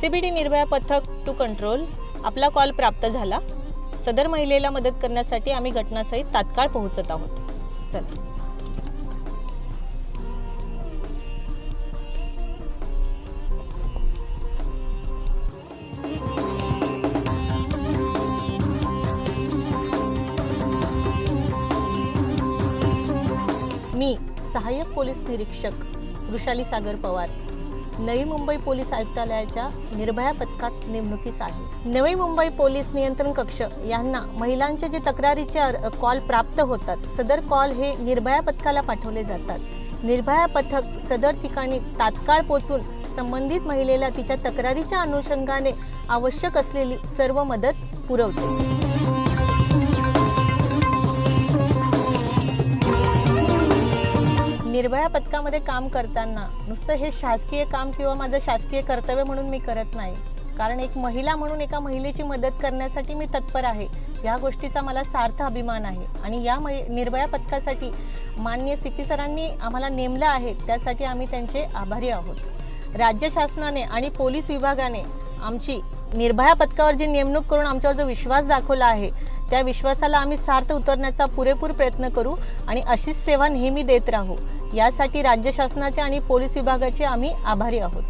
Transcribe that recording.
CBD Nirbhaya पथक to control आपला call प्राप्त झाला. सदर महिलेला मदत करण्यासाठी आम्ही घटनास्थळी तात्काळ पोहोचत आहोत. चला. मी सहाय्यक पोलीस निरीक्षक वृषाली सागर पवार. नवी मुंबई पोलीस आयुक्तालयाच्या निर्भया पथकात नेमणुकीस आहे. नवी मुंबई पोलीस नियंत्रण कक्ष यांना महिलांचे जे तक्रारीचे कॉल प्राप्त होतात सदर कॉल हे निर्भया पथकाला पाठवले जातात. निर्भया पथक सदर ठिकाणी तात्काळ पोचून संबंधित महिलेला तिच्या तक्रारीच्या अनुषंगाने आवश्यक असलेली सर्व मदत पुरवते. निर्भया पथकामध्ये काम करताना नुसतं हे शासकीय काम किंवा माझं शासकीय कर्तव्य म्हणून मी करत नाही. कारण एक महिला म्हणून एका महिलेची मदत करण्यासाठी मी तत्पर आहे. या गोष्टीचा मला सार्थ अभिमान आहे. आणि या महि निर्भया पथकासाठी मान्य सी पी सरांनी आम्हाला नेमलं आहे त्यासाठी आम्ही त्यांचे आभारी आहोत. राज्य शासनाने आणि पोलीस विभागाने आमची निर्भया पथकावर जी नेमणूक करून आमच्यावर जो विश्वास दाखवला आहे त्या विश्वासाला आम्ही सार्थ उतरण्याचा पुरेपूर प्रयत्न करू आणि अशीच सेवा नेहमी देत राहू. यासाठी राज्य शासनाचे आणि पोलीस विभागाचे आम्ही आभारी आहोत.